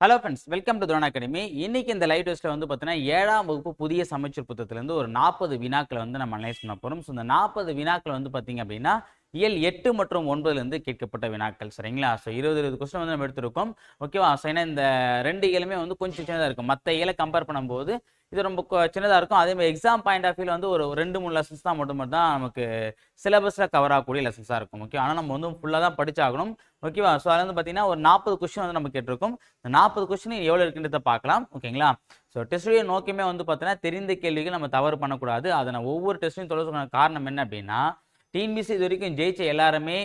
Hello friends welcome to drone academy இன்னைக்கு இந்த live டெஸ்ட்டில் வந்து பார்த்தீங்கன்னா ஏழாம் வகுப்பு புதிய சமைச்சர் புத்தகத்திலேருந்து ஒரு நாற்பது வினாக்களை வந்து நம்ம அனலைஸ் பண்ண போகிறோம் ஸோ இந்த நாற்பது வினாக்கள் வந்து பார்த்தீங்க அப்படின்னா இயல் எட்டு மற்றும் ஒன்பதுலேருந்து கேட்கப்பட்ட வினாக்கள் சரிங்களா? ஸோ இருபது இருபது கொஸ்டின் வந்து நம்ம எடுத்திருக்கோம். ஓகேவா ஸோ ஏன்னா இந்த ரெண்டு இயலுமே வந்து கொஞ்சம் சின்னதாக இருக்கும். மற்ற இயலை கம்பேர் பண்ணும்போது இது ரொம்ப சின்னதாக இருக்கும். அதே மாதிரி எக்ஸாம் பாயிண்ட் ஆஃப் வியூவில் வந்து ஒரு ரெண்டு மூணு லெசன்ஸ் தான் மட்டும் மட்டும் தான் நமக்கு சிலபஸில் கவர் ஆகக்கூடிய லெசன்ஸாக இருக்கும். ஓகே ஆனால் நம்ம வந்து ஃபுல்லாக தான் படிச்சாகணும். ஓகேவா ஸோ அதில் வந்து பார்த்தீங்கன்னா ஒரு நாற்பது கொஸ்டின் வந்து நம்ம கேட்டிருக்கோம். இந்த நாற்பது கொஸ்டின் எவ்வளோ இருக்குன்றத பார்க்கலாம் ஓகேங்களா ஸோ டெஸ்ட்டுடைய நோக்கமே வந்து பார்த்தீங்கன்னா தெரிந்த கேள்விகள் நம்ம தவறு பண்ணக்கூடாது. அதை நான் ஒவ்வொரு டெஸ்ட்டையும் தொடர்ந்து காரணம் என்ன அப்படின்னா டிஎன்பிசி இது வரைக்கும் ஜெயிச்ச எல்லாருமே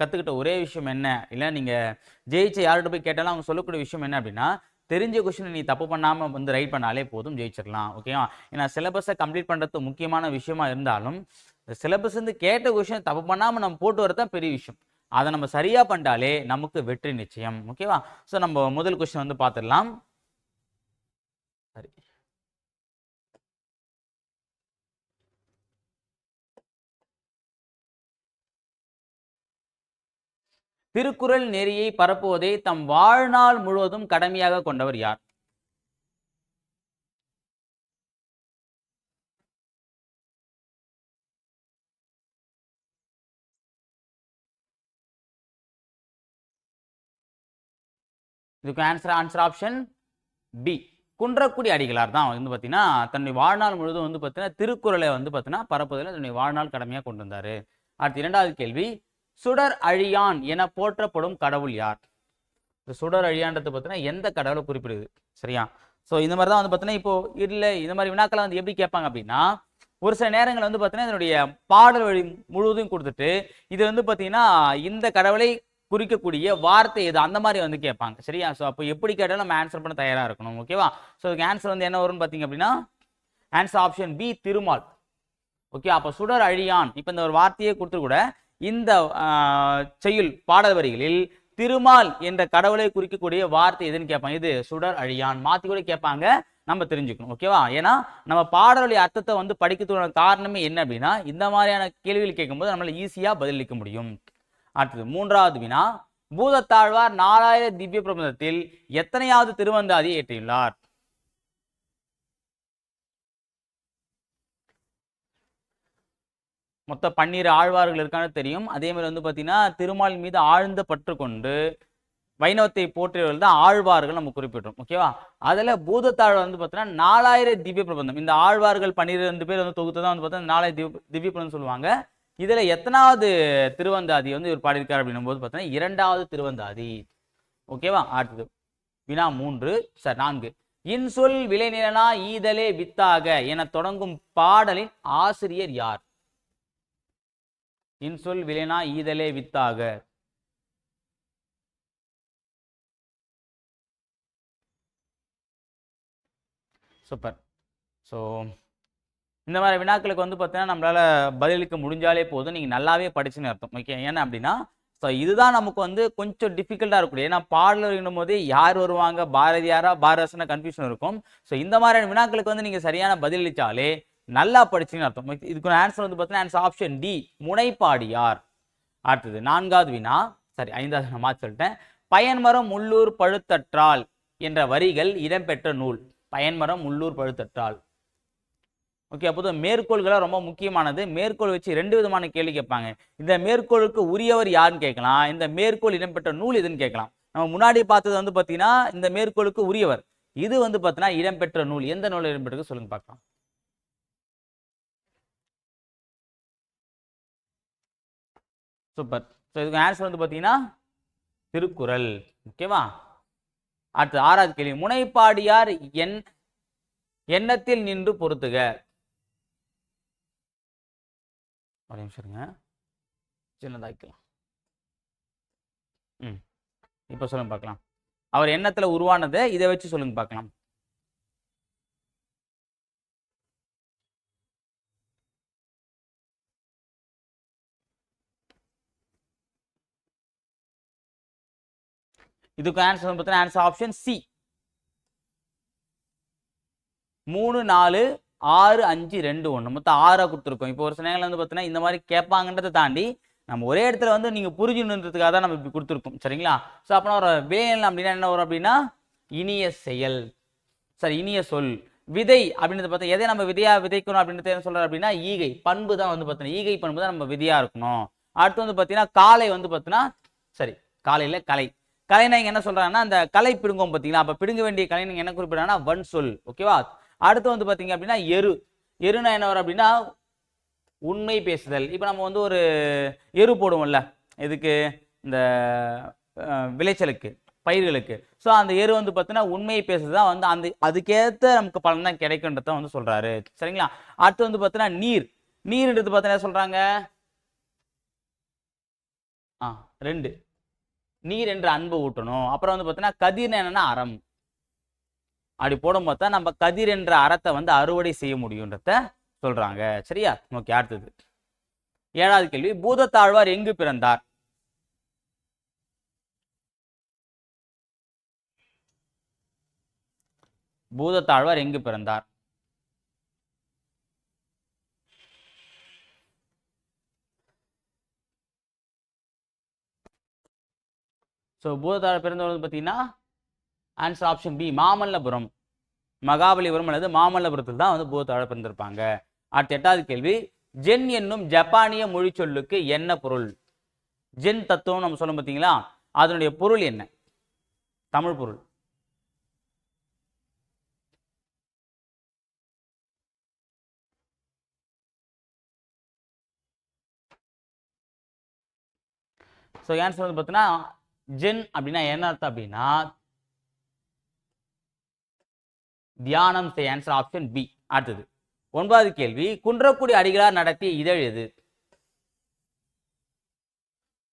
கற்றுக்கிட்ட ஒரே விஷயம் என்ன? இல்லை நீங்கள் ஜெயிச்ச யார்கிட்ட போய் கேட்டாலும் அவங்க சொல்லக்கூடிய விஷயம் என்ன அப்படின்னா தெரிஞ்ச கொஷினை நீ தப்பு பண்ணாமல் வந்து ரைட் பண்ணாலே போதும் ஜெயிச்சிடலாம் ஓகேவா ஏன்னா சிலபஸை கம்ப்ளீட் பண்ணுறது முக்கியமான விஷயமா இருந்தாலும் சிலபஸ் வந்து கேட்ட கொஷின் தப்பு பண்ணாமல் நம்ம போட்டு வரது தான் பெரிய விஷயம். அதை நம்ம சரியாக பண்ணிட்டாலே நமக்கு வெற்றி நிச்சயம். ஓகேவா ஸோ நம்ம முதல் கொஷின் வந்து பார்த்துடலாம். சரி. திருக்குறள் நெறியை பரப்புவதை தம் வாழ்நாள் முழுவதும் கடமையாக கொண்டவர் யார்? இதுக்கு answer answer option B Kunrakudi Adigalar தான். வந்து பார்த்தீங்கன்னா தன்னுடைய வாழ்நாள் முழுவதும் வந்து பார்த்தீங்கன்னா திருக்குறளை வந்து பார்த்தீங்கன்னா பரப்புவதில் தன்னுடைய வாழ்நாள் கடமையாக கொண்டு வந்தார் அடுத்து இரண்டாவது கேள்வி. சுடர் அழியான் என போற்றப்படும் கடவுள் யார்? இந்த சுடர் அழியான்றது பார்த்தீங்கன்னா எந்த கடவுளை குறிப்பிடுது? சரியா? ஸோ இந்த மாதிரி தான் வந்து பார்த்தீங்கன்னா இப்போ இல்லை இந்த மாதிரி வினாக்களை வந்து எப்படி கேட்பாங்க அப்படின்னா ஒரு சில நேரங்கள் வந்து பார்த்தீங்கன்னா இதனுடைய பாடல் வழி முழுவதும் கொடுத்துட்டு இது வந்து பார்த்தீங்கன்னா இந்த கடவுளை குறிக்கக்கூடிய வார்த்தை எது? அந்த மாதிரி வந்து கேட்பாங்க. சரியா? ஸோ அப்போ எப்படி கேட்டாலும் நம்ம ஆன்சர் பண்ண தயாராக இருக்கணும். ஓகேவா ஸோ இதுக்கு ஆன்சர் வந்து என்ன வரும்னு பார்த்தீங்க அப்படின்னா answer option B Thirumal. Okay அப்போ சுடர் அழியான் இப்போ இந்த ஒரு வார்த்தையே கொடுத்து கூட இந்த செய்யுள் பாடல் வரிகளில் திருமால் என்ற கடவுளை குறிக்கக்கூடிய வார்த்தை எதுன்னு கேட்பாங்க? இது சுடர் அழியான் மாத்தி கூட கேட்பாங்க. நம்ம தெரிஞ்சுக்கணும். ஓகேவா ஏன்னா நம்ம பாடலுடைய அர்த்தத்தை வந்து படிக்கிறதுக்கான காரணமே என்ன அப்படின்னா இந்த மாதிரியான கேள்விகள் கேட்கும்போது நம்மளால ஈஸியாக பதிலளிக்க முடியும். அடுத்தது மூன்றாவது வினா பூதத்தாழ்வார் நாலாயிர திவ்ய பிரபந்தத்தில் எத்தனையாவது திருவந்தாதியை ஏற்றியுள்ளார்? மொத்த பன்னீர் ஆழ்வார்கள் இருக்கான்னு தெரியும். அதே மாதிரி வந்து பார்த்தீங்கன்னா திருமால் மீது ஆழ்ந்த பற்று கொண்டு வைணவத்தை போற்றியவர்கள் தான் ஆழ்வார்கள் நம்ம குறிப்பிட்டோம் ஓகேவா அதில் பூதத்தாழ்வார் வந்து பார்த்தீங்கன்னா நாலாயிரம் திவ்ய பிரபந்தம். இந்த ஆழ்வார்கள் பன்னிரெண்டு பேர் வந்து தொகுத்து தான் வந்து பார்த்தீங்கன்னா நாலாயிரம் திவ்ய திவ்ய பிரபந்தம் சொல்லுவாங்க. இதில் எத்தனாவது திருவந்தாதி வந்து இவர் பாடியிருக்கார் அப்படின்னும் போது பார்த்தீங்கன்னா இரண்டாவது திருவந்தாதி. ஓகேவா அடுத்தது. வினா மூன்று சார் நான்கு. இன்சொல் விளைநிலனா ஈதலே வித்தாக என தொடங்கும் பாடலின் ஆசிரியர் யார்? இன்சொல் விலைனா ஈதலே வித்தாக. சூப்பர். ஸோ இந்த மாதிரி வினாக்களுக்கு வந்து பார்த்தீங்கன்னா நம்மளால் பதிலுக்கு முடிஞ்சாலே போதும். நீங்கள் நல்லாவே படிச்சுன்னு அர்த்தம். ஓகே ஏன்னா அப்படின்னா ஸோ இதுதான் நமக்கு வந்து கொஞ்சம் டிஃபிகல்ட்டாக இருக்கக்கூடிய ஏன்னா பாடல் போதே யார் வருவாங்க? பாரதியாரா? பாரதசன? கன்ஃபியூஷன் இருக்கும். ஸோ இந்த மாதிரியான வினாக்களுக்கு வந்து நீங்கள் சரியான பதிலளித்தாலே நல்லா படிச்சுன்னு அர்த்தம். இதுக்கு ஆன்சர் வந்து பார்த்தீங்கன்னா ஆன்சர் ஆப்ஷன் டி முனைப்பாடியார். அடுத்தது நான்காவது வினா சரி ஐந்தாவது நான் மாற்றி சொல்லிட்டேன். பயன்மரம் உள்ளூர் பழுத்தற்றால் என்ற வரிகள் இடம்பெற்ற நூல். பயன்மரம் உள்ளூர் பழுத்தற்றால். ஓகே அப்போது மேற்கோள்களாக ரொம்ப முக்கியமானது. மேற்கோள் வச்சு ரெண்டு விதமான கேள்வி கேட்பாங்க. இந்த மேற்கோளுக்கு உரியவர் யாருன்னு கேட்கலாம். இந்த மேற்கோள் இடம்பெற்ற நூல் எதுன்னு கேட்கலாம். நம்ம முன்னாடி பார்த்தது வந்து பார்த்தீங்கன்னா இந்த மேற்கோளுக்கு உரியவர். இது வந்து பார்த்தீங்கன்னா இடம்பெற்ற நூல். எந்த நூல் இடம்பெற்றது சொல்லுங்க பார்க்கலாம். சூப்பர் ஸோ இதுக்கு ஆன்சர் வந்து பார்த்தீங்கன்னா திருக்குறள். ஓகேவா அடுத்து ஆறாவது கேள்வி. முனைப்பாடியார் என் எண்ணத்தில் நின்று பொறுத்துக. ஒரு நிமிஷம் சின்னதாக்கலாம் ம். இப்போ சொல்லுங்க பார்க்கலாம். அவர் எண்ணத்தில் உருவானதை இதை வச்சு சொல்லுங்க பார்க்கலாம். இதுக்கு ஆன்சர் வந்து பார்த்தீங்கன்னா ஆன்சர் ஆப்ஷன் சி மூணு நாலு ஆறு அஞ்சு ரெண்டு ஒன்று மொத்தம் ஆறாக கொடுத்துருக்கோம். இப்போ ஒரு சில நேரங்கள் வந்து பார்த்தீங்கன்னா இந்த மாதிரி கேட்பாங்கன்றதை தாண்டி நம்ம ஒரே இடத்துல வந்து நீங்கள் புரிஞ்சுன்றதுக்காக தான் நம்ம இப்படி கொடுத்துருக்கோம். சரிங்களா? ஸோ அப்போ ஒரு வேல் அப்படின்னா என்ன வரும் அப்படின்னா? இனிய செயல். சரி இனிய சொல். விதை அப்படின்றது பார்த்தா எதை நம்ம விதையாக விதைக்கணும் அப்படின்றது என்ன சொல்றாரு அப்படின்னா? ஈகை. பண்பு தான் வந்து பார்த்தீங்கன்னா ஈகை பண்பு தான் நம்ம விதையாக இருக்கணும். அடுத்து வந்து பார்த்தீங்கன்னா காலை வந்து பார்த்தீங்கன்னா சரி காலையில் கலை. கலைநாயகன் என்ன சொல்கிறாங்கன்னா அந்த கலை பிடுங்கும் பார்த்தீங்களா அப்போ பிடுங்க வேண்டிய கலைநாயகன் என்ன குறிப்பிடறாங்கன்னா வன் சொல் ஓகேவா? அடுத்து வந்து பார்த்தீங்க அப்படின்னா எரு. எருனா என்ன வரும் அப்படின்னா உண்மை பேசுதல். இப்போ நம்ம வந்து ஒரு எரு போடுவோம்ல இதுக்கு இந்த விளைச்சலுக்கு பயிர்களுக்கு. ஸோ அந்த எரு வந்து பார்த்தீங்கன்னா உண்மையை பேசுறது தான் வந்து அந்த அதுக்கேற்ற நமக்கு பலன் தான் கிடைக்குன்றத வந்து சொல்கிறாரு சரிங்களா? அடுத்து வந்து பார்த்தீங்கன்னா நீர். நீர்ன்றது பார்த்தீங்கன்னா என்ன ஆ ரெண்டு. நீர் என்ற அன்பு ஊட்டணும். அப்புறம் வந்து பார்த்தோன்னா கதிர் என்னன்னா அறம். அப்படி போடும் பார்த்தா நம்ம கதிர் என்ற அறத்தை வந்து அறுவடை செய்ய முடியுன்றத சொல்றாங்க. சரியா? ஓகே அடுத்தது. ஏழாவது கேள்வி பூதத்தாழ்வார் எங்கு பிறந்தார்? பூதத்தாழ்வார் எங்கு பிறந்தார்? ஸோ பூதத்தார பிறந்தவர் வந்து பார்த்தீங்கன்னா answer option B Mamallapuram. Mahabalipuram அல்லது மாமல்லபுரத்தில் தான் வந்து பூதத்தாழ பிறந்திருப்பாங்க. அடுத்த எட்டாவது கேள்வி ஜென் என்னும் ஜப்பானிய மொழி சொல்லுக்கு என்ன பொருள்? ஜென் தத்துவம் நம்ம சொல்லும் பார்த்தீங்களா? அதனுடைய பொருள் என்ன? தமிழ் பொருள். ஸோ ஆன்சர் வந்து பார்த்தீங்கன்னா ஜென் அப்படின்னா என்ன அர்த்தம் அப்படின்னா தியானம் செய் ஆன்சர் ஆப்ஷன் பி அடுத்தது. ஒன்பதாவது கேள்வி குன்றக்குடி அடிகளார் நடத்திய இதழ் எது?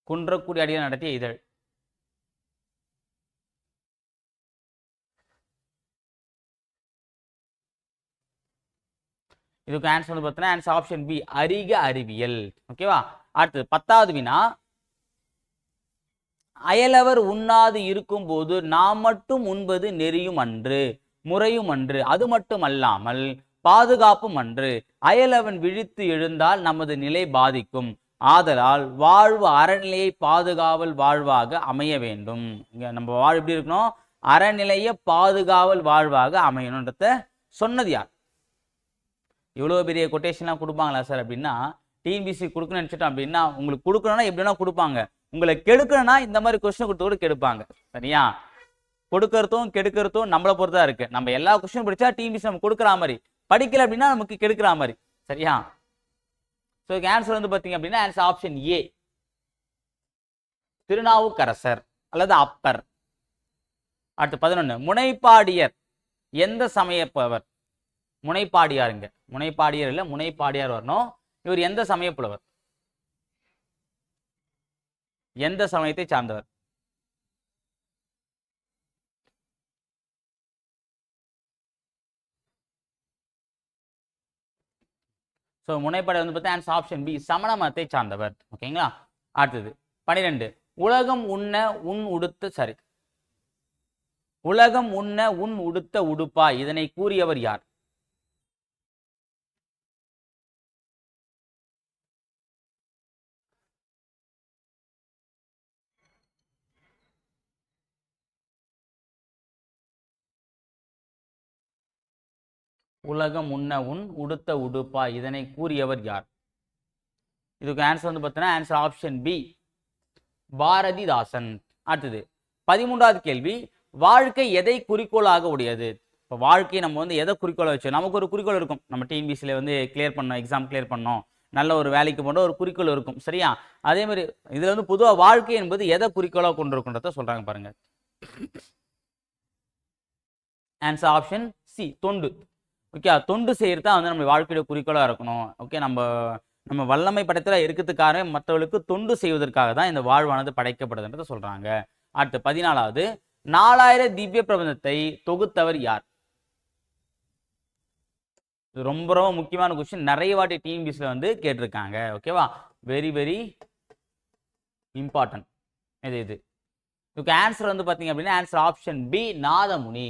குன்றக்குடி அடிகளார் நடத்திய இதழ். இதுக்கு ஆன்சர் வந்து பார்த்தீங்கன்னா ஆன்சர் ஆப்ஷன் பி அரிக அறிவியல். ஓகேவா அடுத்தது பத்தாவது வினா அயலவர் உண்ணாது இருக்கும்போது நாம் மட்டும் உண்பது நெறியும் அன்று முறையும் அன்று அது மட்டும் அல்லாமல் பாதுகாப்பும் அன்று. அயலவன் விழித்து எழுந்தால் நமது நிலை பாதிக்கும். ஆதலால் வாழ்வு அறநிலையை பாதுகாவல் வாழ்வாக அமைய வேண்டும். இங்க நம்ம வாழ் எப்படி இருக்கணும்? அறநிலைய பாதுகாவல் வாழ்வாக அமையணுன்றத சொன்னது யார்? இவ்வளோ பெரிய கொட்டேஷன்லாம் கொடுப்பாங்களா சார் அப்படின்னா டிஎன்பிசி கொடுக்கணும்னு நினச்சிட்டோம் அப்படின்னா உங்களுக்கு கொடுக்கணும்னா எப்படின்னா கொடுப்பாங்க. உங்களை கெடுக்கணும்னா இந்த மாதிரி கொஸ்டின் கொடுத்து கூட கெடுப்பாங்க. சரியா? கொடுக்கறதும் கெடுக்கிறதும் நம்மளை பொறுத்தா இருக்கு. நம்ம எல்லா கொஸ்டின் படிச்சா டிஎன்பிசி நம்ம கொடுக்குற மாதிரி. படிக்கல அப்படின்னா நமக்கு கெடுக்கிற மாதிரி. சரியா? ஸோ ஆன்சர் வந்து பார்த்தீங்க அப்படின்னா ஆன்சர் ஆப்ஷன் ஏ திருநாவுக்கரசர் அல்லது அப்பர். அடுத்து பதினொன்று முனைப்பாடியர். எந்த சமயப்பவர் முனைப்பாடியாருங்க. முனைப்பாடியர் இல்லை முனைப்பாடியார் வரணும். இவர் எந்த சமயப்புலவர்? எந்த சமயத்தை சார்ந்தவர்? ஸோ முனைப்படை வந்து பார்த்தா ஆன்சர் ஆப்ஷன் பி சமண மதத்தை சார்ந்தவர். ஓகேங்களா அடுத்தது பனிரெண்டு உலகம் உண்ண உன் உடுத்த சரி. உலகம் உண்ண உன் உடுத்த உடுப்பா இதனை கூறியவர் யார்? உலகம் உண்ண உன் உடுத்த உடுப்பா. இதனை கூறியவர் யார்? இதுக்கு ஆன்சர் வந்து பார்த்தீங்கன்னா ஆன்சர் ஆப்ஷன் பி பாரதிதாசன். அடுத்தது பதிமூன்றாவது கேள்வி வாழ்க்கை எதை குறிக்கோளாக உடையது? இப்போ வாழ்க்கையை நம்ம வந்து எதை குறிக்கோளை வச்சு நமக்கு ஒரு குறிக்கோள் இருக்கும். நம்ம டிஎன்பிசியில் வந்து கிளியர் பண்ணோம் எக்ஸாம் கிளியர் பண்ணோம். நல்ல ஒரு வேலைக்கு போன்ற ஒரு குறிக்கோள் இருக்கும். சரியா? அதே மாதிரி இதில் வந்து பொதுவாக வாழ்க்கை என்பது எதை குறிக்கோளாக கொண்டிருக்குன்றத சொல்கிறாங்க பாருங்க. ஆன்சர் ஆப்ஷன் சி தொண்டு. ஓகே தொண்டு செய்கிறது தான் வந்து நம்ம வாழ்க்கையோட குறிக்கோளாக இருக்கணும். ஓகே நம்ம நம்ம வல்லமை படத்தில் இருக்கிறதுக்காக மற்றவர்களுக்கு தொண்டு செய்வதற்காக தான் இந்த வாழ்வானது படைக்கப்படுதுன்றத சொல்கிறாங்க அடுத்து பதினாலாவது நாலாயிரம் திவ்ய பிரபந்தத்தை தொகுத்தவர் யார்? இது ரொம்ப ரொம்ப முக்கியமான கொஸ்டின் நிறைய வாட்டி டிஎன்பிசில வந்து கேட்டிருக்காங்க. ஓகேவா வெரி வெரி இம்பார்ட்டன்ட் இது இது. இதுக்கு ஆன்சர் வந்து பார்த்தீங்க அப்படின்னா answer option B Nathamuni.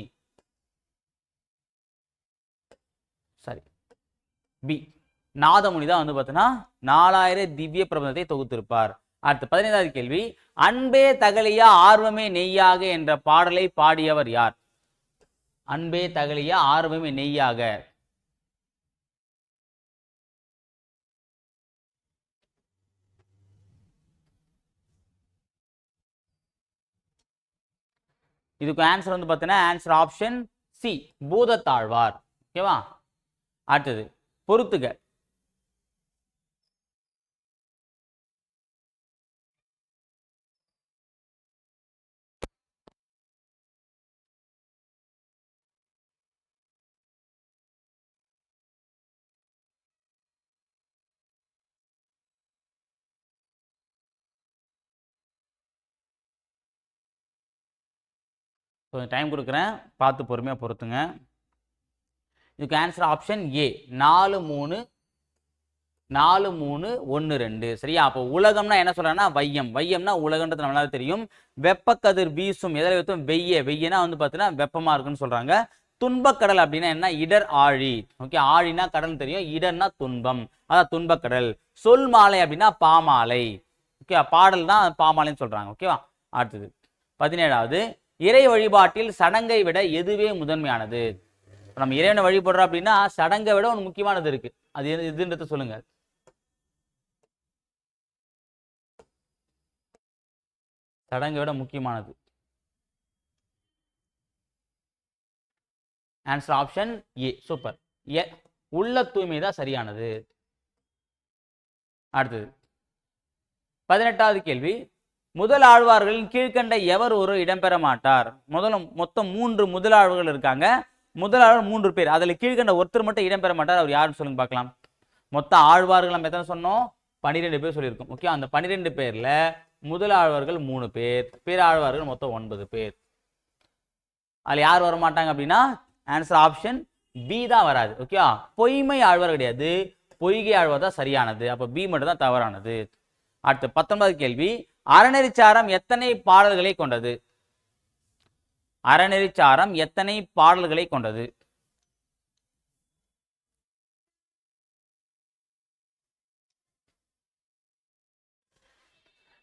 Sorry. B Nathamuni தான் வந்து பார்த்தீங்கன்னா நாலாயிரம் திவ்ய பிரபந்தத்தை தொகுத்திருப்பார். அடுத்து பதினைந்தாவது கேள்வி. அன்பே தகலியா ஆர்வமே நெய்யாக என்ற பாடலை பாடியவர் யார்? அன்பே தகலிய ஆர்வமே நெய்யாக. இதுக்கு ஆன்சர் வந்து பார்த்தீங்கன்னா ஆன்சர் ஆப்ஷன் சி பூதத்தாழ்வார். ஓகேவா அடுத்தது பொறுத்துக. கொஞ்சம் டைம் கொடுக்குறேன். பார்த்து பொறுமையாக பொறுத்துங்க. இதுக்கு ஆன்சர் ஆப்ஷன் ஏ நாலு மூணு நாலு மூணு ஒன்று ரெண்டு. சரியா? அப்போ உலகம்னா என்ன சொல்றேன்னா வையம். வையம்னா உலகன்றது நம்மளால தெரியும். வெப்பக்கதிர் வீசும் எதில் வைத்தும் வெய்ய. வெய்யனா வந்து பார்த்தீங்கன்னா வெப்பமாக இருக்குன்னு சொல்கிறாங்க துன்பக்கடல் அப்படின்னா என்ன? இடர் ஆழி. ஓகே ஆழினா கடல் தெரியும். இடர்னா துன்பம். அதான் துன்பக்கடல். சொல் மாலை அப்படின்னா பாமாலை. ஓகே பாடல் தான் பாமாலைன்னு சொல்றாங்க. ஓகேவா அடுத்தது. பதினேழாவது. இறை வழிபாட்டில் சடங்கை விட எதுவே முதன்மையானது? இப்போ நம்ம இறைவனை வழிபடுறோம் அப்படின்னா சடங்கை விட ஒன்று முக்கியமானது இருக்கு. அது எதுன்றது சொல்லுங்க. சடங்கை விட முக்கியமானது. Answer option A super A உள்ள தூய்மை தான் சரியானது. அடுத்தது. பதினெட்டாவது கேள்வி. முதல் ஆழ்வார்களின் கீழ்க்கண்ட எவர் ஒரு இடம்பெற மாட்டார்? முதல்ல மொத்தம் மூன்று முதலாழ்வார்கள் இருக்காங்க. முதலாளர் மூன்று பேர். அதில் கீழ்க்கண்ட ஒருத்தர் மட்டும் இடம்பெற மாட்டார். அவர் யாருன்னு சொல்லுங்க பார்க்கலாம். மொத்த ஆழ்வார்கள் நம்ம எத்தனை சொன்னோம்? பன்னிரெண்டு பேர் சொல்லியிருக்கோம். ஓகே அந்த பன்னிரெண்டு பேர்ல முதலாழ்வார்கள் மூணு பேர் பிற ஆழ்வார்கள் மொத்தம் ஒன்பது பேர். அதில் யார் வர மாட்டாங்க அப்படின்னா ஆன்சர் ஆப்ஷன் பி தான் வராது. ஓகே பொய்மை ஆழ்வார் கிடையாது. பொய்கை ஆழ்வார் தான் சரியானது. அப்போ பி மட்டும் தான் தவறானது. அடுத்து பத்தொன்பது கேள்வி. அறநெறிச்சாரம் எத்தனை பாடல்களை கொண்டது? அறநெறிச்சாரம் எத்தனை பாடல்களை கொண்டது?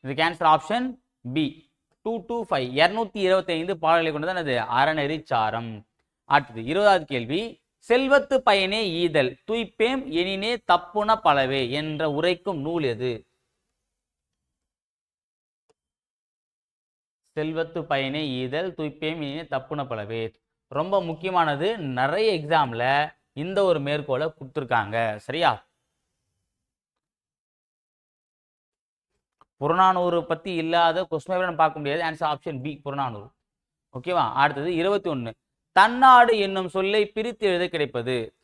இதுக்கு answer option B two two five இரநூத்தி இருபத்தி ஐந்து பாடல்களை கொண்டது என்னது? அறநெறிச்சாரம். அடுத்தது இருபதாவது கேள்வி. செல்வத்து பயனே ஈதல் துய்ப்பேம் எனினே தப்புன பலவே என்ற உரைக்கும் நூல் எது? செல்வத்து பயனே ஈதல் துய்ப்பேம் இனினே தப்புன பலவே. ரொம்ப முக்கியமானது நிறைய எக்ஸாம்ல இந்த ஒரு மேற்கோளை கொடுத்துருக்காங்க. சரியா? புறநானூறு பத்தி இல்லாத கொஸ்டின் பார்க்க முடியாது. Answer option B Purananuru. ஓகேவா அடுத்தது இருபத்தி ஒன்று தன்னாடு என்னும் சொல்லை பிரித்து எழுத கிடைப்பது.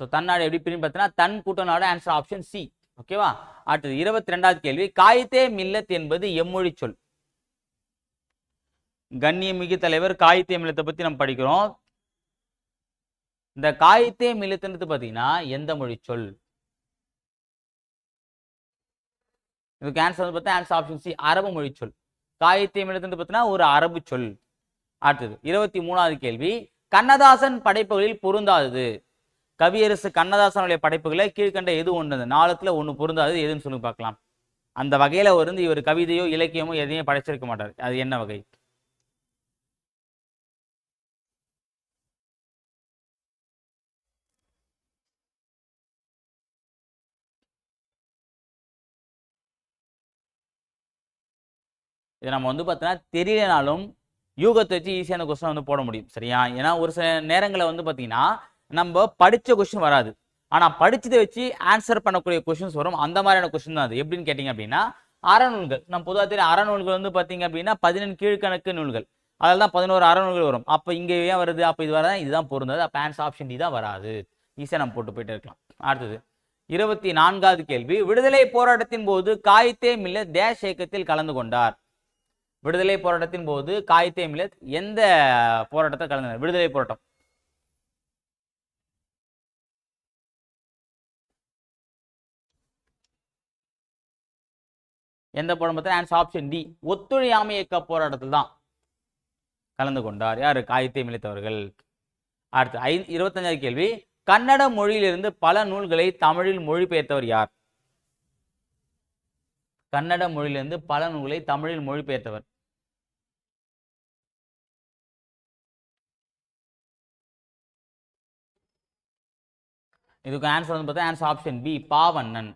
ஸோ தன்னாடு எப்படி பிரிவு பார்த்தீங்கன்னா தன் கூட்டநாடு ஆன்சர் ஆப்ஷன் சி ஓகேவா அடுத்தது இருபத்தி ரெண்டாவது கேள்வி. காயத்தே மில்லத் என்பது எம்மொழி சொல். கண்ணியமிகு தலைவர் காயத்தே மில்லத்தை பத்தி நம்ம படிக்கிறோம். இந்த காயத்தே மில்லத்துன்றது பார்த்தீங்கன்னா எந்த மொழி சொல்? இதுக்கு ஆன்சர் வந்து பார்த்தா ஆன்சர் ஆப்ஷன் சி அரபு மொழி சொல். காய்த்தே மில்லத்துன்றது பார்த்தீங்கன்னா ஒரு அரபு சொல். அடுத்தது இருபத்தி மூணாவது கேள்வி. கண்ணதாசன் படைப்புகளில் பொருந்தாதது. கவியரசு கண்ணதாசனுடைய படைப்புகளை கீழ்கண்ட எது ஒன்று நாளத்தில் ஒன்று பொருந்தாது எதுன்னு சொல்லி பார்க்கலாம். அந்த வகையில வந்து இவர் கவிதையோ இலக்கியமோ எதையும் படைச்சிருக்க மாட்டார். அது என்ன வகை? இதை நம்ம வந்து பார்த்தீங்கன்னா தெரியலனாலும் யூகத்தை வச்சு ஈஸியான கொஸ்டின் வந்து போட முடியும். சரியா? ஏன்னா ஒரு சில நேரங்களில் வந்து பார்த்தீங்கன்னா நம்ம படித்த கொஷின் வராது. ஆனால் படித்ததை வச்சு ஆன்சர் பண்ணக்கூடிய கொஷின்ஸ் வரும். அந்த மாதிரியான கொஷின் தான் அது. எப்படின்னு கேட்டிங்க அப்படின்னா அறநூல்கள். நம்ம பொதுவாக தெரியும் அறநூல்கள் வந்து பார்த்தீங்க அப்படின்னா பதினெண்டு கீழ்கணக்கு நூல்கள். அதில் தான் பதினோரு அறநூல்கள் வரும். அப்போ இங்கே ஏன் வருது? அப்போ இது வரதான் இதுதான் பொருந்தாது. அப்போ ஆன்சர் ஆப்ஷன் டி தான் வராது. ஈஸியாக நம்ம போட்டு போயிட்டே இருக்கலாம். அடுத்தது இருபத்தி நான்காவது கேள்வி. விடுதலை போராட்டத்தின் போது காயித்தே மில்லத் தேச இயக்கத்தில் கலந்து கொண்டார். விடுதலை போராட்டத்தின் போது காய்த்தே மில்லத் எந்த போராட்டத்தை கலந்து விடுதலை போராட்டம். எந்த போராட்டம் பார்த்தா ஆன்சர் ஆப்ஷன் டி ஒத்துழையாமை இயக்க போராட்டத்தில் தான் கலந்து கொண்டார். யார்? காய்த்தே மிளித்தவர்கள் அடுத்து ஐ இருபத்தஞ்சாவது கேள்வி. கன்னட மொழியிலிருந்து பல நூல்களை தமிழில் மொழிபெயர்த்தவர் யார்? கன்னட மொழியிலிருந்து பல நூல்களை தமிழில் மொழிபெயர்த்தவர். இதுக்கு ஆன்சர் வந்து பார்த்தா ஆன்சர் ஆப்ஷன் பி பாவண்ணன்.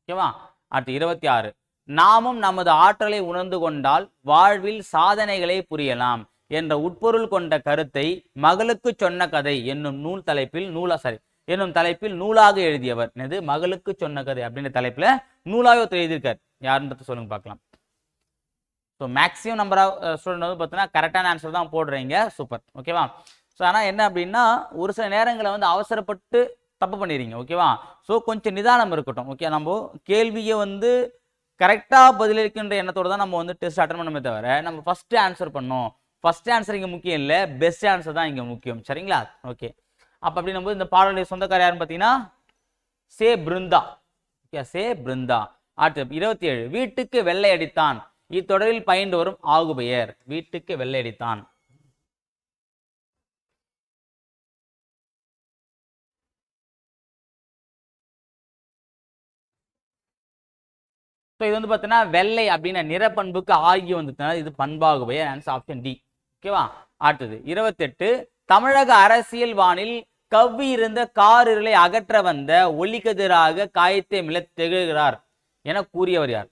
ஓகேவா? அடுத்து இருபத்தி ஆறு. நாமும் நமது ஆற்றலை உணர்ந்து கொண்டால் வாழ்வில் சாதனைகளை புரியலாம் என்ற உட்பொருள் கொண்ட கருத்தை மகளுக்கு சொன்ன கதை என்னும் நூல் தலைப்பில் நூலா சாரி என்னும் தலைப்பில் நூலாக எழுதியவர். என்னது? மகளுக்கு சொன்ன கதை அப்படின்ற தலைப்புல நூலாக ஒருத்தர் எழுதியிருக்கார். யாருன்றது சொல்லுங்க பார்க்கலாம். So maximum number of student வந்து பார்த்தீங்கன்னா கரெக்டான ஆன்சர் தான் போடுறீங்க. சூப்பர் ஓகேவா ஸோ ஆனால் என்ன அப்படின்னா ஒரு சில நேரங்களில் வந்து அவசரப்பட்டு தப்பு பண்ணிடுறீங்க. ஓகேவா ஸோ கொஞ்சம் நிதானம் இருக்கட்டும். ஓகே நம்ம கேள்வியை வந்து கரெக்டாக பதிலளிக்கின்ற எண்ணத்தோடு தான் நம்ம வந்து டெஸ்ட் அட்டன் பண்ணமே தவிர நம்ம ஃபஸ்ட்டு ஆன்சர் பண்ணோம். ஃபஸ்ட் ஆன்சர் இங்கே முக்கியம் இல்லை பெஸ்ட் ஆன்சர் தான் இங்கே முக்கியம். சரிங்களா? ஓகே அப்போ அப்படின்னும் போது இந்த பாடலுடைய சொந்தக்கார யாருன்னு பார்த்தீங்கன்னா சே பிருந்தா. ஓகே சே பிருந்தா. அடுத்து இருபத்தி ஏழு வீட்டுக்கு வெள்ளை அடித்தான். இத்தொடரில் பயின்று வரும் ஆகுபெயர். வீட்டுக்கு வெள்ளை அடித்தான். ஸோ இது வந்து பார்த்தீங்கன்னா வெள்ளை அப்படின்னா நிறப்பண்புக்கு ஆகி வந்துட்டனால இது பண்பாகுபெயர் ஆன்சர் ஆப்ஷன் டி ஓகேவா அடுத்தது இருபத்தெட்டு தமிழக அரசியல் வானில் கவ்வி இருந்த காரிருளை அகற்ற வந்த ஒளிக்கதிராக காயத்தை மிள திகழ்கிறார் என கூறியவர் யார்?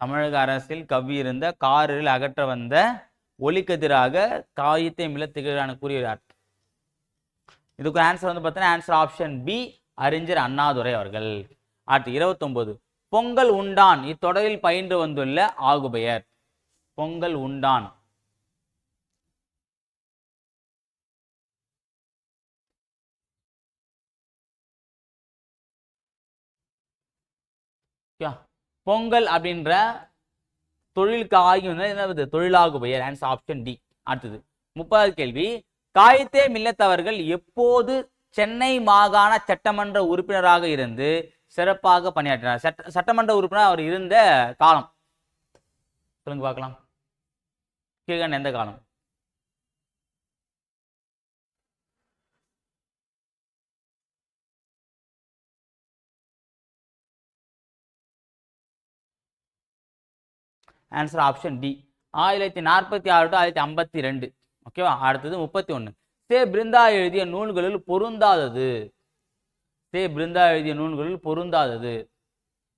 தமிழக அரசில் கவ்வி இருந்த காரில் அகற்ற வந்த ஒளிக்கதிராக காயத்தை மிள திகழ்கிறார் கூறியவர் யார்? இதுக்கு ஆன்சர் வந்து பார்த்தீங்கன்னா ஆன்சர் ஆப்ஷன் பி அறிஞர் அண்ணாதுரை அவர்கள். அடுத்து இருபத்தொன்பது பொங்கல் உண்டான். இத்தொடரில் பயின்று வந்துள்ள ஆகுபெயர். பொங்கல் உண்டான். பொங்கல் அப்படின்ற தொழிலுக்கு ஆகி வந்து என்ன தொழிலாகு பெயர் ஆன்சர் ஆப்ஷன் டி அடுத்தது. முப்பதாவது கேள்வி. காயத்தே மில்லத்தவர்கள் எப்போது சென்னை மாகாண சட்டமன்ற உறுப்பினராக இருந்து சிறப்பாக பணியாற்றினார். சட்ட சட்டமன்ற உறுப்பினர் அவர் இருந்த காலம். சொல்லுங்க பார்க்கலாம். கீழ்கண்ட எந்த காலம்? ஆன்சர் ஆப்ஷன் டி ஆயிரத்தி நாற்பத்தி ஆறு டு ஆயிரத்தி ஐம்பத்தி ரெண்டு. ஓகேவா அடுத்தது முப்பத்தி ஒன்று சே பிருந்தா எழுதிய நூல்களில் பொருந்தாதது. தே பிருந்தா எழுதிய நூல்களில் பொருந்தாதது.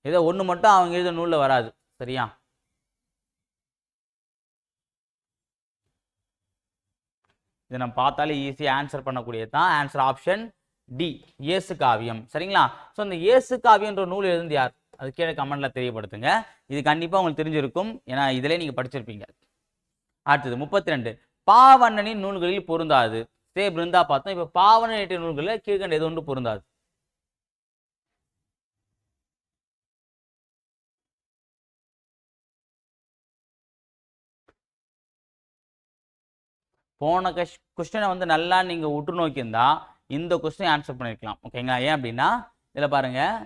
ஏதோ ஒன்று மட்டும் அவங்க எழுதிய நூலில் வராது. சரியா? இதை நம்ம பார்த்தாலே ஈஸியாக ஆன்சர் பண்ணக்கூடியது தான். ஆன்சர் ஆப்ஷன் டி இயேசு காவியம். சரிங்களா? ஸோ இந்த இயேசு காவியன்ற நூல் எழுந்து யார்? அது கீழே கமெண்டில் தெரியப்படுத்துங்க. இது கண்டிப்பாக உங்களுக்கு தெரிஞ்சிருக்கும். ஏன்னா இதிலே நீங்கள் படிச்சிருப்பீங்க. அடுத்தது முப்பத்தி ரெண்டு பாவண்ணனின் நூல்களில் பொருந்தாது. சே பிருந்தா பார்த்தோம். இப்போ பாவண்ணன் எட்டிய நூல்களில் கீழ்கண்ட எது ஒன்று பொருந்தாது. போன கஷ் கொஸ்டினை வந்து நல்லா நீங்கள் உற்று நோக்கியிருந்தா இந்த கொஸ்டின் ஆன்சர் பண்ணியிருக்கலாம். ஓகேங்களா? ஏன் அப்படின்னா இதில் பாருங்கள்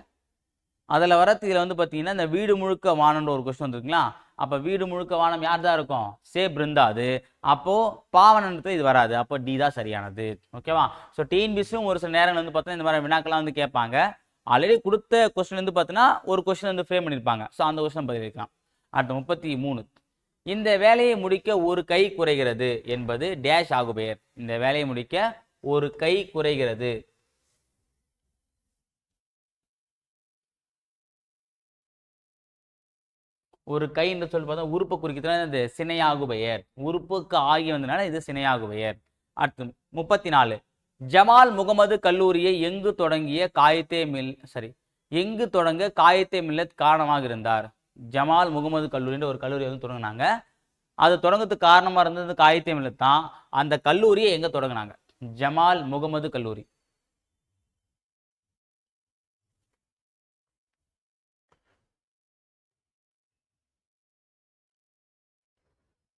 அதில் வரத்து இதில் வந்து பார்த்தீங்கன்னா இந்த வீடு முழுக்க வானம்ன்ற ஒரு கொஸ்டின் வந்துருக்குங்களா? அப்போ வீடு முழுக்க வானம் யார் தான் இருக்கும்? சே பிருந்தா அது. அப்போது பாவனன்றது இது வராது. அப்போ டி தான் சரியானது. ஓகேவா? ஸோ டிஎன்பிஸும் ஒரு சில நேரங்கள் வந்து பார்த்தீங்கன்னா இந்த மாதிரி வினாக்கெல்லாம் வந்து கேட்பாங்க. ஆல்ரெடி கொடுத்த கொஸ்டின் வந்து பார்த்தீங்கன்னா ஒரு கொஸ்டின் வந்து ஃப்ரேம் பண்ணியிருப்பாங்க. ஸோ அந்த கொஸ்டின் பதிலளிக்கலாம். அடுத்த முப்பத்தி மூணு. இந்த வேலையை முடிக்க ஒரு கை குறைகிறது என்பது டேஷ் ஆகுபெயர். இந்த வேலையை முடிக்க ஒரு கை குறைகிறது. ஒரு கை என்று சொல்லி பார்த்தா உறுப்பை குறிக்கிறதுனால இந்த சினையாகு பெயர் உறுப்புக்கு ஆகி வந்தனால இது சினையாகு பெயர் அடுத்து முப்பத்தி நாலு ஜமால் முகமது கல்லூரியை எங்கு தொடங்கிய காயத்தே மில் சரி எங்கு தொடங்க காயத்தே மில்லத் காரணமாக இருந்தார்? ஜமால் முகமது கல்லூரின்ற ஒரு கல்லூரி வந்து தொடங்கினாங்க. அது தொடங்கிறதுக்கு காரணமாக இருந்தது காயத்தே தான். அந்த கல்லூரியை எங்கே தொடங்கினாங்க? ஜமால் முகமது கல்லூரி.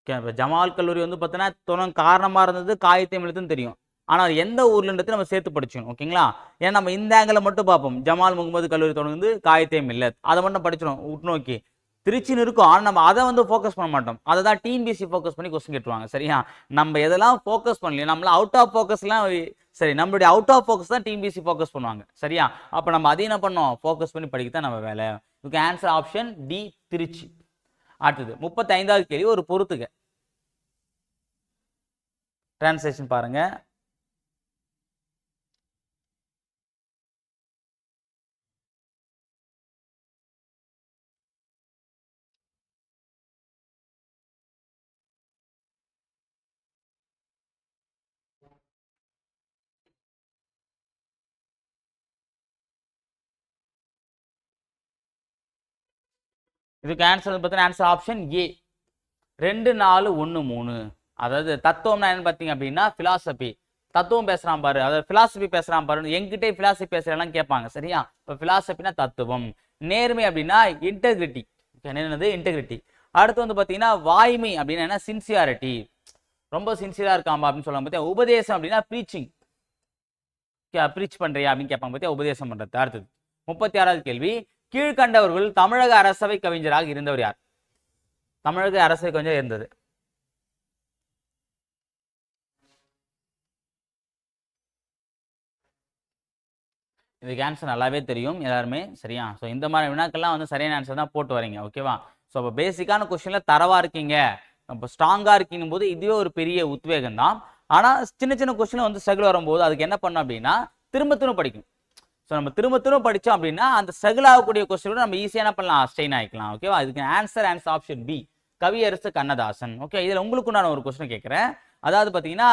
இப்போ ஜமால் கல்லூரி வந்து பார்த்தீங்கன்னா தொடங்க காரணமாக இருந்தது காயத்தை தெரியும். ஆனால் எந்த ஊர்லன்றது நம்ம சேர்த்து படிச்சிடணும் ஓகேங்களா? ஏன்னா நம்ம இந்த ஆங்கிளை மட்டும் பார்ப்போம். ஜமால் முகமது கல்லூரி தொடங்குது காயத்தே மில்லத். அதை மட்டும் படிச்சிடும் உட்நோக்கி திருச்சின்னு இருக்கும் ஆனால் நம்ம அதை வந்து ஃபோக்கஸ் பண்ண மாட்டோம். அதை தான் டிஎன்பிசி ஃபோக்கஸ் பண்ணி கொஸ்டின் கேட்டுருவாங்க சரியா? நம்ம எதெல்லாம் ஃபோக்கஸ் பண்ணலையோ நம்மள அவுட் ஆஃப் ஃபோக்கஸ்லாம் சரி நம்மளுடைய அவுட் ஆஃப் ஃபோக்கஸ் தான் டிஎன்பிசி ஃபோக்கஸ் பண்ணுவாங்க சரியா? அப்போ நம்ம அதை என்ன பண்ணோம்? ஃபோக்கஸ் பண்ணி படிக்க தான் நம்ம வேலை. இதுக்கு ஆன்சர் ஆப்ஷன் டி திருச்சி. அடுத்தது முப்பத்தி ஐந்தாவது கேள்வி ஒரு பொறுத்துக்க டிரான்ஸ்லேஷன் பாருங்கள் இதுக்கு ஆன்சர் வந்து பார்த்தீங்கன்னா ஆன்சர் ஆப்ஷன் ஏ ரெண்டு நாலு ஒன்று மூணு. அதாவது தத்துவம்னா என்னன்னு பார்த்தீங்க அப்படின்னா ஃபிலாசபி தத்துவம் பேசுகிறான் பாரு. அதாவது ஃபிலாசபி பேசுகிறான் பாரு எங்கிட்டே ஃபிலாசபி பேசுகிறேன்லாம் கேட்பாங்க. சரியா? இப்போ ஃபிலாசபினா தத்துவம். நேர்மை அப்படின்னா இன்டெகிரிட்டி என்னது? இன்டெகிரிட்டி அடுத்து வந்து பார்த்தீங்கன்னா வாய்மை அப்படின்னா என்ன? சின்சியாரிட்டி ரொம்ப சின்சியராக இருக்காம்பா அப்படின்னு சொல்லுவாங்க பார்த்தியா உபதேசம் அப்படின்னா ப்ரீச்சிங் ப்ரீச் பண்ணுறியா அப்படின்னு கேட்பாங்க பார்த்தியா உபதேசம் பண்ணுறது அடுத்தது. முப்பத்தி ஆறாவது கேள்வி. கீழ்கண்டவர்கள் தமிழக அரசவை கவிஞராக இருந்தவர் யார்? தமிழக அரசவை கவிஞர் இருந்தது. இதுக்கு ஆன்சர் நல்லாவே தெரியும் எல்லாருமே. சரியா? ஸோ இந்த மாதிரி வினாக்கெல்லாம் வந்து சரியான ஆன்சர் தான் போட்டு வரீங்க. ஓகேவா ஸோ அப்போ பேசிக்கான கொஸ்டினில் தரவாக இருக்கீங்க. இப்போ ஸ்ட்ராங்காக இருக்கீங்கும் போது இதுவே ஒரு பெரிய உத்வேகம் தான் ஆனால் சின்ன சின்ன கொஸ்டின் வந்து ஸ்ட்ரகிள் வரும்போது அதுக்கு என்ன பண்ணும் அப்படின்னா திரும்ப திரும்ப படிக்கும். ஸோ நம்ம திரும்ப திரும்ப படித்தோம் அப்படின்னா அந்த ஸ்ட்ரகிள் ஆகக்கூடிய கொஸ்டின் கூட நம்ம ஈஸியாக என்ன பண்ணலாம்? ஸ்டெயின் ஆகிக்கலாம் ஓகேவா இதுக்கு answer answer option B Kaviyarasu Kannadasan okay இதில் உங்களுக்கு நான் ஒரு கொஸ்டின் கேட்குறேன் அதாவது பார்த்தீங்கன்னா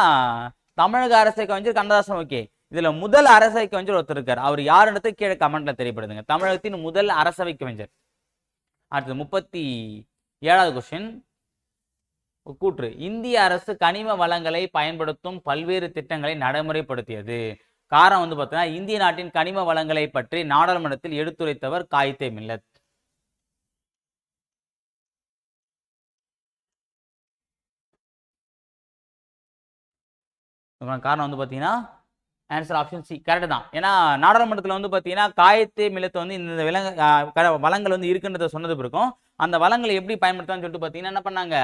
தமிழக அரசை கவிஞர் கண்ணதாசன் ஓகே இதில் முதல் அரசவை கவிஞர் ஒருத்தர் இருக்கார். அவர் யாருன்றது கீழே கமெண்ட்ல தெரியப்படுதுங்க? தமிழகத்தின் முதல் அரசவை கவிஞர். அடுத்தது முப்பத்தி ஏழாவது கொஸ்டின் கூற்று. இந்திய அரசு கனிம வளங்களை பயன்படுத்தும் பல்வேறு திட்டங்களை நடைமுறைப்படுத்தியது. காரணம் வந்து பார்த்தீங்கன்னா இந்திய நாட்டின் கனிம வளங்களை பற்றி நாடாளுமன்றத்தில் எடுத்துரைத்தவர் காயித்தே மில்லத். காரணம் வந்து பார்த்தீங்கன்னா ஆன்சர் ஆப்ஷன் சி கரெக்டு தான். ஏன்னா நாடாளுமன்றத்தில் வந்து பார்த்தீங்கன்னா காயத்தே மில்லத்தை வந்து இந்த விலங்கு க- வளங்கள் வந்து இருக்குன்றத சொன்னது பிறக்கும் அந்த வளங்களை எப்படி பயன்படுத்தலாம்னு சொல்லிட்டு பார்த்தீங்கன்னா என்ன பண்ணாங்க?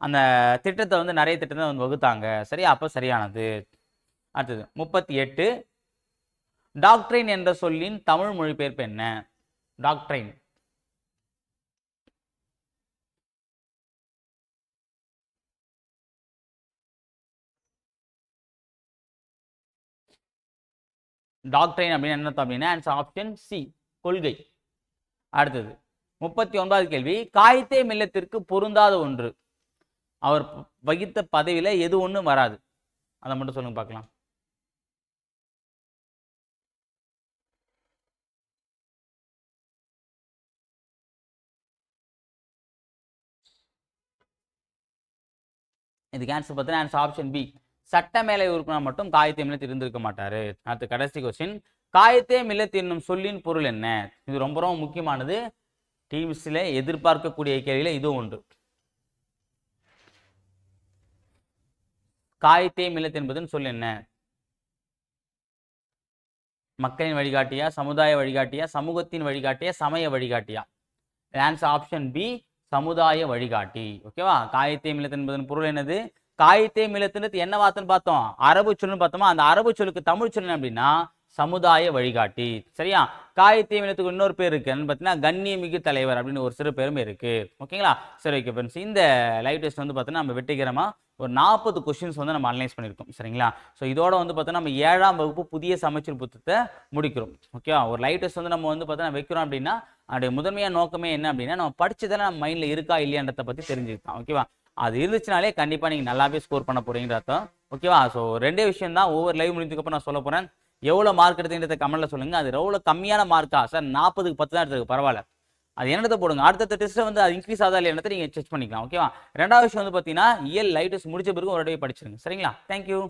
அந்த திட்டத்தை வந்து நிறைய திட்டத்தை வந்து வகுத்தாங்க. சரியா? அப்போ சரியானது. அடுத்தது முப்பத்தி எட்டு டாக்ட்ரைன் என்ற சொல்லின் தமிழ் மொழிபெயர்ப்பு என்ன? டாக்ட்ரைன் டாக்ட்ரைன் அப்படின்னு என்ன அப்படின்னா ஆன்சர் ஆப்ஷன் சி கொள்கை. அடுத்தது முப்பத்தி ஒன்பதாவது கேள்வி காயத்தே மில்லத்திற்கு பொருந்தாத ஒன்று. அவர் வகித்த பதவியில் எது ஒன்றும் வராது. அதை மட்டும் சொல்லுங்க பார்க்கலாம். இதுக்கு ஆன்சர் பார்த்தீங்கன்னா ஆன்சர் ஆப்ஷன் பி சட்டமேலை உறுப்பினர் மட்டும் காயத்தை மில்லத் இருந்திருக்க மாட்டார். அடுத்து கடைசி கொஸ்டின் காயத்தே மில்லத் என்னும் சொல்லின் பொருள் என்ன? இது ரொம்ப ரொம்ப முக்கியமானது. டீம்ஸில் எதிர்பார்க்கக்கூடிய கேள்வியில் இதுவும் உண்டு காயத்தே மில்லத் என்பதுன்னு சொல் என்ன? மக்களின் வழிகாட்டியா சமுதாய வழிகாட்டியா சமூகத்தின் வழிகாட்டியா சமய வழிகாட்டியா? ஆன்சர் ஆப்ஷன் பி சமுதாய வழிகாட்டி. ஓகேவா காயத்தே மில்லத் என்பதன் பொருள் என்னது? காயத்தே மில்லத்துன்றது என்ன வார்த்தைன்னு பார்த்தோம். அரபு சொல்லுன்னு பார்த்தோமா? அந்த அரபு சொல்லுக்கு தமிழ் சொல்லு அப்படின்னா சமுதாய வழிகாட்டி. சரியா? காயத்தே இனத்துக்கு இன்னொரு பேர் இருக்கு. என்னன்னு பார்த்தீங்கன்னா கண்ணியமிகு தலைவர் அப்படின்னு ஒரு சிறு பேருமே இருக்கு. ஓகேங்களா? சரி ஓகே ஃப்ரெண்ட்ஸ் இந்த லைவ் டெஸ்ட் வந்து பார்த்தீங்கன்னா நம்ம வெற்றிகரமாக ஒரு நாற்பது கொஷின்ஸ் வந்து நம்ம அனலைஸ் பண்ணியிருக்கோம். சரிங்களா? ஸோ இதோட வந்து பார்த்தோன்னா நம்ம ஏழாம் வகுப்பு புதிய சமைச்சர் புத்தகத்தை முடிக்கிறோம். ஓகேவா ஒரு லைவ் டெஸ்ட் வந்து நம்ம வந்து பார்த்தோன்னா வைக்கிறோம் அப்படின்னா அதோடைய முதன்மையான நோக்கமே என்ன அப்படின்னா நம்ம படிச்சதெல்லாம் நம்ம மைண்டில் இருக்கா இல்லையான்றத பற்றி தெரிஞ்சுக்கலாம் ஓகேவா அது இருந்துச்சுனாலே கண்டிப்பாக நீங்கள் நல்லாவே ஸ்கோர் பண்ண போறீங்கிற அர்த்தம். ஓகேவா ஸோ ரெண்டே விஷயம் தான் ஒவ்வொரு லைவ் முடிஞ்சதுக்கப்புறம் நான் சொல்ல போகிறேன் எவ்வளோ மார்க் எடுத்தீங்கன்றத கமெண்ட்ல சொல்லுங்க. அது எவ்வளோ கம்மியான மார்க்கா சார் நாற்பதுக்கு பத்து தான் எடுத்துருக்கு பரவாயில்ல. அது என்னத்தை போடுங்க. அடுத்த டெஸ்ட்டில் வந்து அது இன்க்ரீஸ் ஆதா இல்லை என்னத்தை நீங்கள் செக் பண்ணிக்கலாம் ஓகேவா ரெண்டாவது விஷயம் வந்து பார்த்தீங்கன்னா இயல் லைட்டஸ் முடிச்ச பிறகு ஒரு படிச்சிருங்க. சரிங்களா? தேங்க்யூ